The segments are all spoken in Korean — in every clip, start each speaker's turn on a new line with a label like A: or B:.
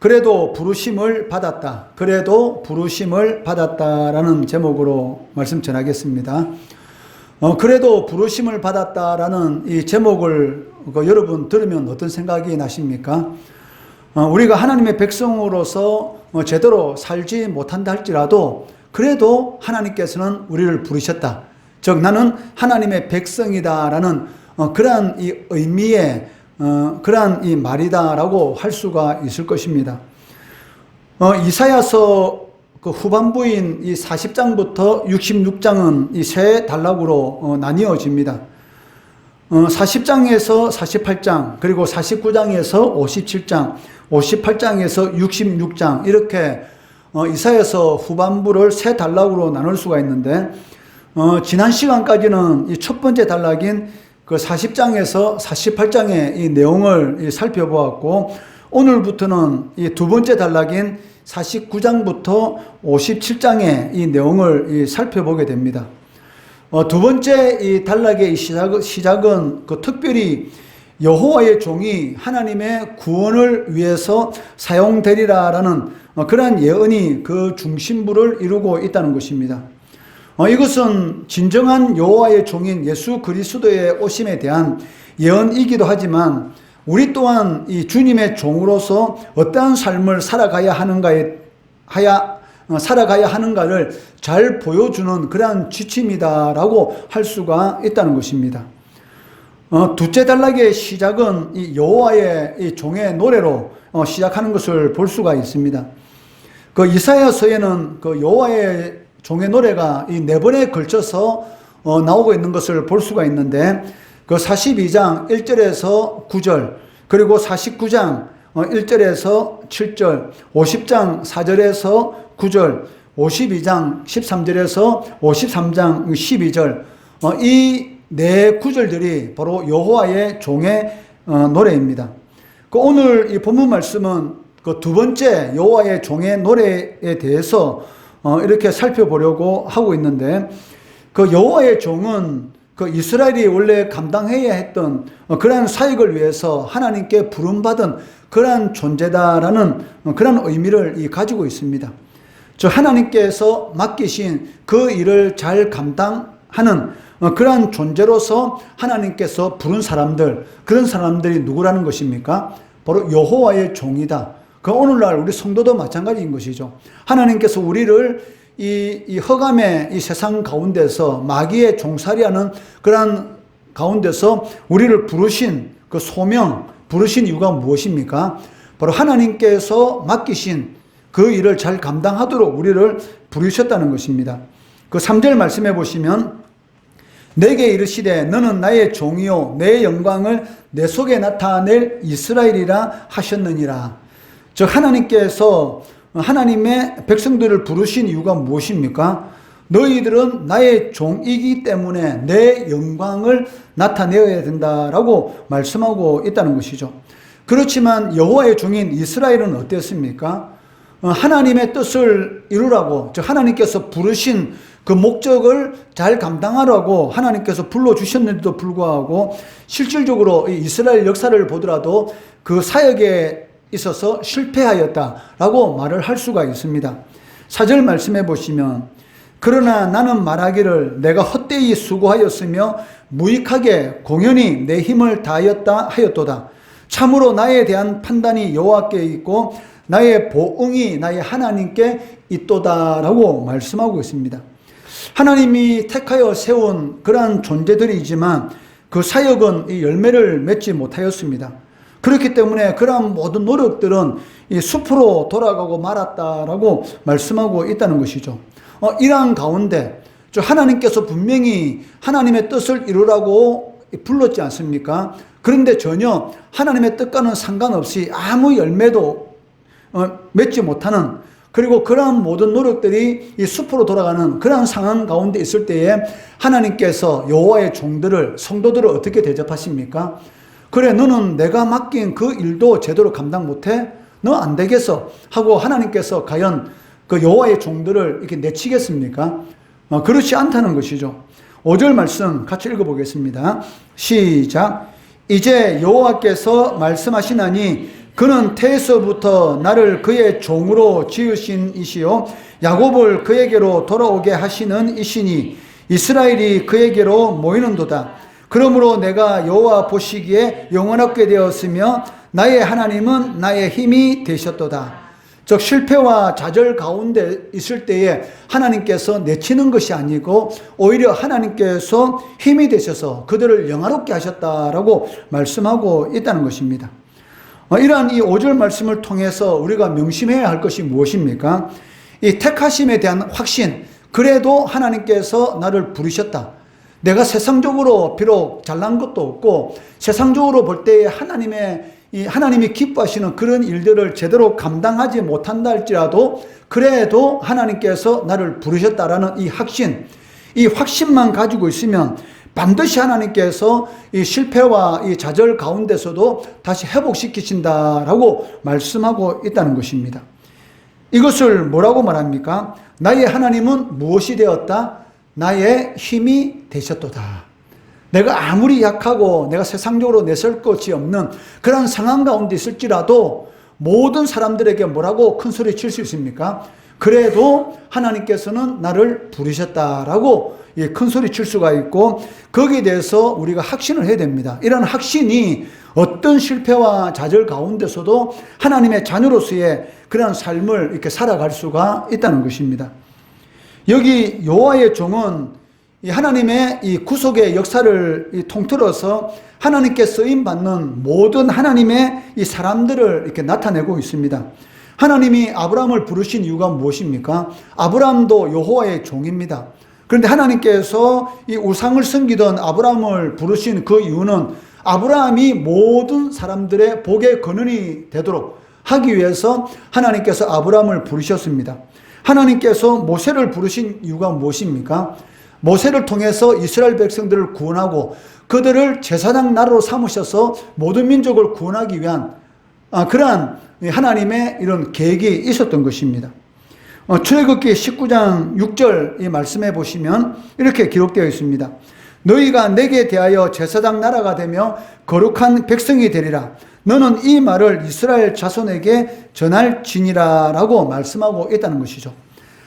A: 그래도 부르심을 받았다. 그래도 부르심을 받았다라는 제목으로 말씀 전하겠습니다. 어, 그래도 부르심을 받았다라는 이 제목을 그 여러분 들으면 어떤 생각이 나십니까? 어, 우리가 하나님의 백성으로서 어, 제대로 살지 못한다 할지라도 그래도 하나님께서는 우리를 부르셨다. 즉 나는 하나님의 백성이다라는 어, 그러한 이 의미의 어, 그러한 이 말이다라고 할 수가 있을 것입니다. 어, 이사야서 그 후반부인 이 40장부터 66장은 이 세 단락으로 어, 나뉘어집니다. 어, 40장에서 48장, 그리고 49장에서 57장, 58장에서 66장, 이렇게 어, 이사야서 후반부를 세 단락으로 나눌 수가 있는데, 어, 지난 시간까지는 이 첫 번째 단락인 그 40장에서 48장의 이 내용을 이 살펴보았고, 오늘부터는 이 두 번째 단락인 49장부터 57장의 이 내용을 이 살펴보게 됩니다. 어, 두 번째 이 단락의 시작은 그 특별히 여호와의 종이 하나님의 구원을 위해서 사용되리라라는 어, 그러한 예언이 그 중심부를 이루고 있다는 것입니다. 어, 이것은 진정한 여호와의 종인 예수 그리스도의 오심에 대한 예언이기도 하지만 우리 또한 이 주님의 종으로서 어떠한 삶을 살아가야 하는가에 하야 어, 살아가야 하는가를 잘 보여주는 그러한 지침이다라고 할 수가 있다는 것입니다. 어, 둘째 단락의 시작은 이 여호와의 이 종의 노래로 어, 시작하는 것을 볼 수가 있습니다. 그 이사야서에는 그 여호와의 종의 노래가 이 네 번에 걸쳐서 어, 나오고 있는 것을 볼 수가 있는데 그 42장 1절에서 9절 그리고 49장 어, 1절에서 7절 50장 4절에서 9절 52장 13절에서 53장 12절 어, 이네 구절들이 바로 여호와의 종의 어, 노래입니다. 그 오늘 이 본문 말씀은 그 두 번째 여호와의 종의 노래에 대해서 어, 이렇게 살펴보려고 하고 있는데 그 여호와의 종은 그 이스라엘이 원래 감당해야 했던 어, 그러한 사역을 위해서 하나님께 부름받은 그러한 존재다라는 어, 그런 의미를 이 가지고 있습니다. 저 하나님께서 맡기신 그 일을 잘 감당하는 어, 그러한 존재로서 하나님께서 부른 사람들 그런 사람들이 누구라는 것입니까? 바로 여호와의 종이다. 그 오늘날 우리 성도도 마찬가지인 것이죠. 하나님께서 우리를 이, 이 허감의 이 세상 가운데서 마귀의 종살이하는 그러한 가운데서 우리를 부르신 그 소명, 부르신 이유가 무엇입니까? 바로 하나님께서 맡기신 그 일을 잘 감당하도록 우리를 부르셨다는 것입니다. 그 3절 말씀해 보시면 내게 이르시되 너는 나의 종이요 내 영광을 내 속에 나타낼 이스라엘이라 하셨느니라. 즉 하나님께서 하나님의 백성들을 부르신 이유가 무엇입니까? 너희들은 나의 종이기 때문에 내 영광을 나타내어야 된다라고 말씀하고 있다는 것이죠. 그렇지만 여호와의 종인 이스라엘은 어땠습니까? 어, 하나님의 뜻을 이루라고, 즉 하나님께서 부르신 그 목적을 잘 감당하라고 하나님께서 불러주셨는데도 불구하고 실질적으로 이스라엘 역사를 보더라도 그 사역에 있어서 실패하였다라고 말을 할 수가 있습니다. 사절 말씀해 보시면 그러나 나는 말하기를 내가 헛되이 수고하였으며 무익하게 공연히 내 힘을 다하였다 하였도다. 참으로 나에 대한 판단이 여호와께 있고 나의 보응이 나의 하나님께 있도다라고 말씀하고 있습니다. 하나님이 택하여 세운 그러한 존재들이지만 그 사역은 이 열매를 맺지 못하였습니다. 그렇기 때문에 그러한 모든 노력들은 이 숲으로 돌아가고 말았다라고 말씀하고 있다는 것이죠. 어, 이러한 가운데 저 하나님께서 분명히 하나님의 뜻을 이루라고 불렀지 않습니까? 그런데 전혀 하나님의 뜻과는 상관없이 아무 열매도 어, 맺지 못하는 그리고 그러한 모든 노력들이 이 숲으로 돌아가는 그러한 상황 가운데 있을 때에 하나님께서 여호와의 종들을 성도들을 어떻게 대접하십니까? 그래 너는 내가 맡긴 그 일도 제대로 감당 못해? 너 안 되겠어 하고 하나님께서 과연 그 여호와의 종들을 이렇게 내치겠습니까? 어, 그렇지 않다는 것이죠. 5절 말씀 같이 읽어보겠습니다. 시작. 이제 여호와께서 말씀하시나니 그는 태에서부터 나를 그의 종으로 지으신 이시요 야곱을 그에게로 돌아오게 하시는 이시니 이스라엘이 그에게로 모이는도다. 그러므로 내가 여호와 보시기에 영원하게 되었으며 나의 하나님은 나의 힘이 되셨도다. 즉 실패와 좌절 가운데 있을 때에 하나님께서 내치는 것이 아니고 오히려 하나님께서 힘이 되셔서 그들을 영화롭게 하셨다라고 말씀하고 있다는 것입니다. 어, 이러한 이 5절 말씀을 통해서 우리가 명심해야 할 것이 무엇입니까? 이 택하심에 대한 확신. 그래도 하나님께서 나를 부르셨다. 내가 세상적으로 비록 잘난 것도 없고 세상적으로 볼 때에 하나님의 이 하나님이 기뻐하시는 그런 일들을 제대로 감당하지 못한다 할지라도 그래도 하나님께서 나를 부르셨다라는 이 확신, 이 확신만 가지고 있으면 반드시 하나님께서 이 실패와 이 좌절 가운데서도 다시 회복시키신다라고 말씀하고 있다는 것입니다. 이것을 뭐라고 말합니까? 나의 하나님은 무엇이 되었다? 나의 힘이 되셨도다. 내가 아무리 약하고 내가 세상적으로 내설 것이 없는 그런 상황 가운데 있을지라도 모든 사람들에게 뭐라고 큰 소리 칠 수 있습니까? 그래도 하나님께서는 나를 부르셨다라고 큰 소리 칠 수가 있고 거기에 대해서 우리가 확신을 해야 됩니다. 이런 확신이 어떤 실패와 좌절 가운데서도 하나님의 자녀로서의 그런 삶을 이렇게 살아갈 수가 있다는 것입니다. 여기 여호와의 종은 하나님의 이 구속의 역사를 통틀어서 하나님께 쓰임 받는 모든 하나님의 이 사람들을 이렇게 나타내고 있습니다. 하나님이 아브라함을 부르신 이유가 무엇입니까? 아브라함도 여호와의 종입니다. 그런데 하나님께서 이 우상을 섬기던 아브라함을 부르신 그 이유는 아브라함이 모든 사람들의 복의 근원이 되도록 하기 위해서 하나님께서 아브라함을 부르셨습니다. 하나님께서 모세를 부르신 이유가 무엇입니까? 모세를 통해서 이스라엘 백성들을 구원하고 그들을 제사장 나라로 삼으셔서 모든 민족을 구원하기 위한 아, 그러한 하나님의 이런 계획이 있었던 것입니다. 어, 출애굽기 19장 6절 이 말씀해 보시면 이렇게 기록되어 있습니다. 너희가 내게 대하여 제사장 나라가 되며 거룩한 백성이 되리라. 너는 이 말을 이스라엘 자손에게 전할지니라라고 말씀하고 있다는 것이죠.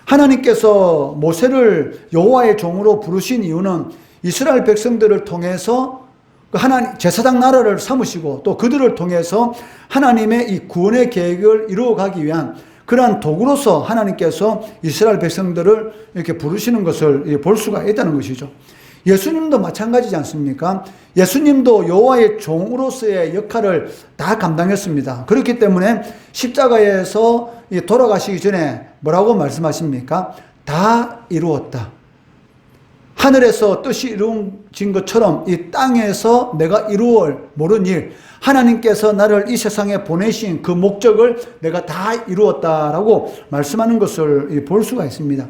A: 하나님께서 모세를 여호와의 종으로 부르신 이유는 이스라엘 백성들을 통해서 그 하나님 제사장 나라를 삼으시고 또 그들을 통해서 하나님의 이 구원의 계획을 이루어가기 위한 그러한 도구로서 하나님께서 이스라엘 백성들을 이렇게 부르시는 것을 볼 수가 있다는 것이죠. 예수님도 마찬가지지 않습니까? 예수님도 여호와의 종으로서의 역할을 다 감당했습니다. 그렇기 때문에 십자가에서 돌아가시기 전에 뭐라고 말씀하십니까? 다 이루었다. 하늘에서 뜻이 이루어진 것처럼 이 땅에서 내가 이루어 모른 일, 하나님께서 나를 이 세상에 보내신 그 목적을 내가 다 이루었다라고 말씀하는 것을 볼 수가 있습니다.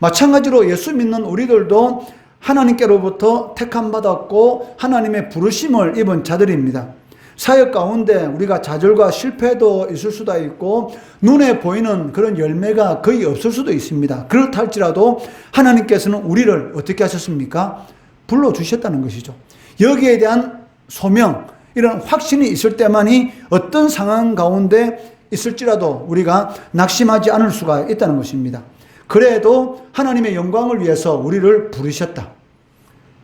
A: 마찬가지로 예수 믿는 우리들도 하나님께로부터 택함 받았고 하나님의 부르심을 입은 자들입니다. 사역 가운데 우리가 좌절과 실패도 있을 수도 있고 눈에 보이는 그런 열매가 거의 없을 수도 있습니다. 그렇다 할지라도 하나님께서는 우리를 어떻게 하셨습니까? 불러 주셨다는 것이죠. 여기에 대한 소명, 이런 확신이 있을 때만이 어떤 상황 가운데 있을지라도 우리가 낙심하지 않을 수가 있다는 것입니다. 그래도 하나님의 영광을 위해서 우리를 부르셨다.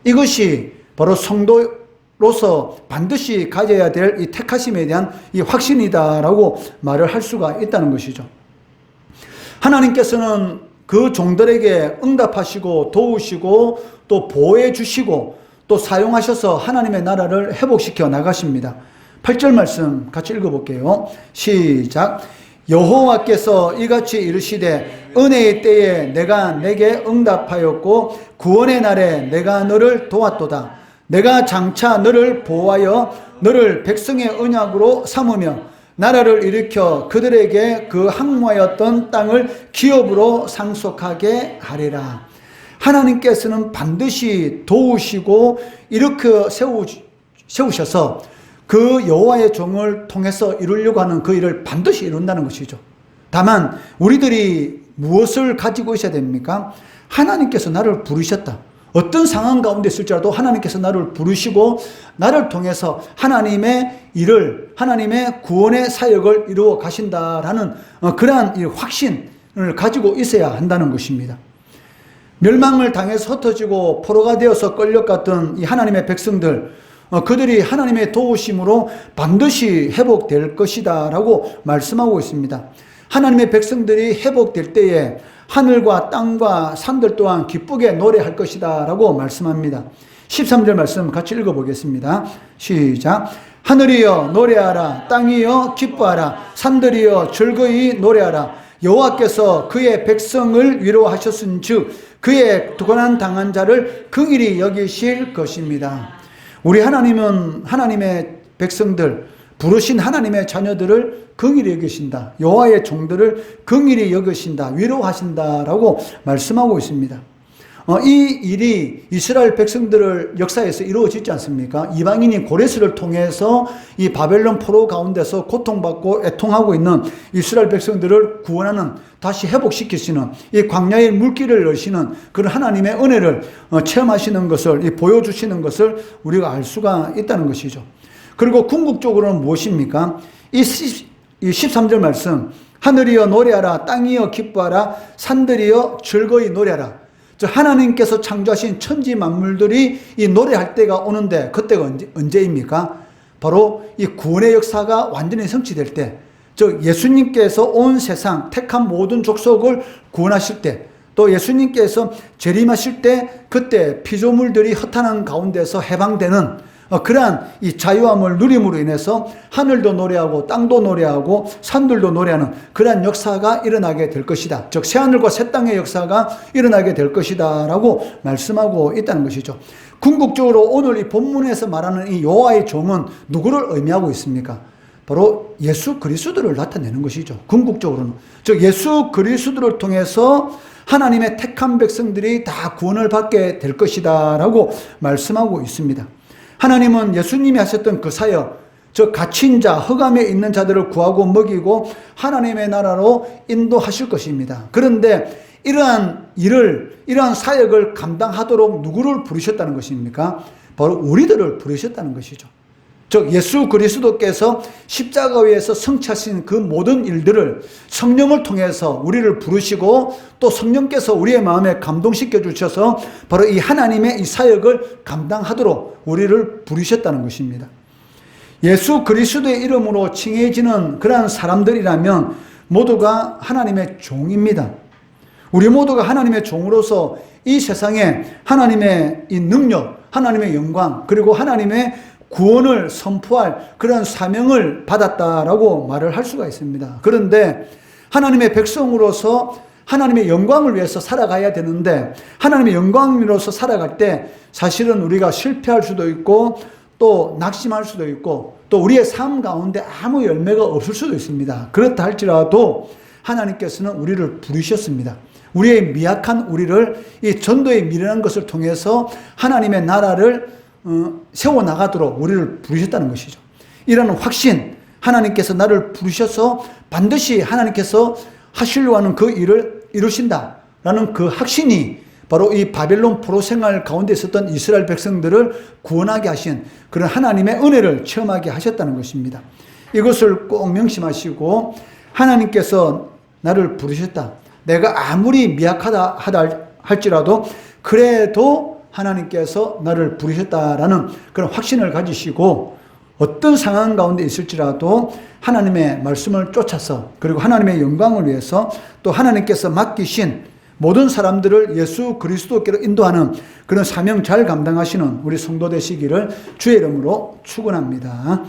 A: 이것이 바로 성도로서 반드시 가져야 될 이 택하심에 대한 이 확신이다라고 말을 할 수가 있다는 것이죠. 하나님께서는 그 종들에게 응답하시고 도우시고 또 보호해 주시고 또 사용하셔서 하나님의 나라를 회복시켜 나가십니다. 8절 말씀 같이 읽어볼게요. 시작. 여호와께서 이같이 이르시되 은혜의 때에 내가 내게 응답하였고 구원의 날에 내가 너를 도왔도다. 내가 장차 너를 보호하여 너를 백성의 언약으로 삼으며 나라를 일으켜 그들에게 그 항모하였던 땅을 기업으로 상속하게 하리라. 하나님께서는 반드시 도우시고 이렇게 세우, 세우셔서 그 여호와의 종을 통해서 이루려고 하는 그 일을 반드시 이룬다는 것이죠. 다만 우리들이 무엇을 가지고 있어야 됩니까? 하나님께서 나를 부르셨다. 어떤 상황 가운데 있을지라도 하나님께서 나를 부르시고 나를 통해서 하나님의 일을 하나님의 구원의 사역을 이루어 가신다라는 어, 그러한 이 확신을 가지고 있어야 한다는 것입니다. 멸망을 당해서 흩어지고 포로가 되어서 끌려갔던 이 하나님의 백성들 어, 그들이 하나님의 도우심으로 반드시 회복될 것이다 라고 말씀하고 있습니다. 하나님의 백성들이 회복될 때에 하늘과 땅과 산들 또한 기쁘게 노래할 것이다 라고 말씀합니다. 13절 말씀 같이 읽어보겠습니다. 시작. 하늘이여 노래하라 땅이여 기뻐하라 산들이여 즐거이 노래하라 여호와께서 그의 백성을 위로하셨은즉 그의 고난 당한 자를 긍일히 여기실 것입니다. 우리 하나님은 하나님의 백성들 부르신 하나님의 자녀들을 긍일히 여기신다. 여호와의 종들을 긍일히 여기신다. 위로하신다라고 말씀하고 있습니다. 어, 이 일이 이스라엘 백성들을 역사에서 이루어지지 않습니까? 이방인이 고레스를 통해서 이 바벨론 포로 가운데서 고통받고 애통하고 있는 이스라엘 백성들을 구원하는 다시 회복시키시는 이 광야의 물길을 여시는 그런 하나님의 은혜를 어, 체험하시는 것을 보여주시는 것을 우리가 알 수가 있다는 것이죠. 그리고 궁극적으로는 무엇입니까? 이 13절 말씀 하늘이여 노래하라 땅이여 기뻐하라 산들이여 즐거이 노래하라 저 하나님께서 창조하신 천지 만물들이 이 노래할 때가 오는데 그때가 언제, 언제입니까? 바로 이 구원의 역사가 완전히 성취될 때, 즉 예수님께서 온 세상 택한 모든 족속을 구원하실 때, 또 예수님께서 재림하실 때 그때 피조물들이 허탄한 가운데서 해방되는 어, 그러한 이 자유함을 누림으로 인해서 하늘도 노래하고 땅도 노래하고 산들도 노래하는 그러한 역사가 일어나게 될 것이다. 즉 새하늘과 새 땅의 역사가 일어나게 될 것이다라고 말씀하고 있다는 것이죠. 궁극적으로 오늘 이 본문에서 말하는 이 여호와의 종은 누구를 의미하고 있습니까? 바로 예수 그리스도를 나타내는 것이죠. 궁극적으로는 즉 예수 그리스도를 통해서 하나님의 택한 백성들이 다 구원을 받게 될 것이다라고 말씀하고 있습니다. 하나님은 예수님이 하셨던 그 사역, 저 갇힌 자, 흑암에 있는 자들을 구하고 먹이고 하나님의 나라로 인도하실 것입니다. 그런데 이러한 일을, 이러한 사역을 감당하도록 누구를 부르셨다는 것입니까? 바로 우리들을 부르셨다는 것이죠. 즉 예수 그리스도께서 십자가 위에서 성취하신 그 모든 일들을 성령을 통해서 우리를 부르시고 또 성령께서 우리의 마음에 감동시켜 주셔서 바로 이 하나님의 이 사역을 감당하도록 우리를 부르셨다는 것입니다. 예수 그리스도의 이름으로 칭해지는 그러한 사람들이라면 모두가 하나님의 종입니다. 우리 모두가 하나님의 종으로서 이 세상에 하나님의 이 능력, 하나님의 영광, 그리고 하나님의 구원을 선포할 그런 사명을 받았다라고 말을 할 수가 있습니다. 그런데 하나님의 백성으로서 하나님의 영광을 위해서 살아가야 되는데 하나님의 영광으로서 살아갈 때 사실은 우리가 실패할 수도 있고 또 낙심할 수도 있고 또 우리의 삶 가운데 아무 열매가 없을 수도 있습니다. 그렇다 할지라도 하나님께서는 우리를 부르셨습니다. 우리의 미약한 우리를 이 전도에 미련한 것을 통해서 하나님의 나라를 어, 세워 나가도록 우리를 부르셨다는 것이죠. 이런 확신, 하나님께서 나를 부르셔서 반드시 하나님께서 하시려고 하는 그 일을 이루신다라는 그 확신이 바로 이 바벨론 포로 생활 가운데 있었던 이스라엘 백성들을 구원하게 하신 그런 하나님의 은혜를 체험하게 하셨다는 것입니다. 이것을 꼭 명심하시고 하나님께서 나를 부르셨다. 내가 아무리 미약하다 하다 할지라도 그래도 하나님께서 나를 부르셨다라는 그런 확신을 가지시고 어떤 상황 가운데 있을지라도 하나님의 말씀을 쫓아서 그리고 하나님의 영광을 위해서 또 하나님께서 맡기신 모든 사람들을 예수 그리스도께로 인도하는 그런 사명 잘 감당하시는 우리 성도 되시기를 주의 이름으로 축원합니다.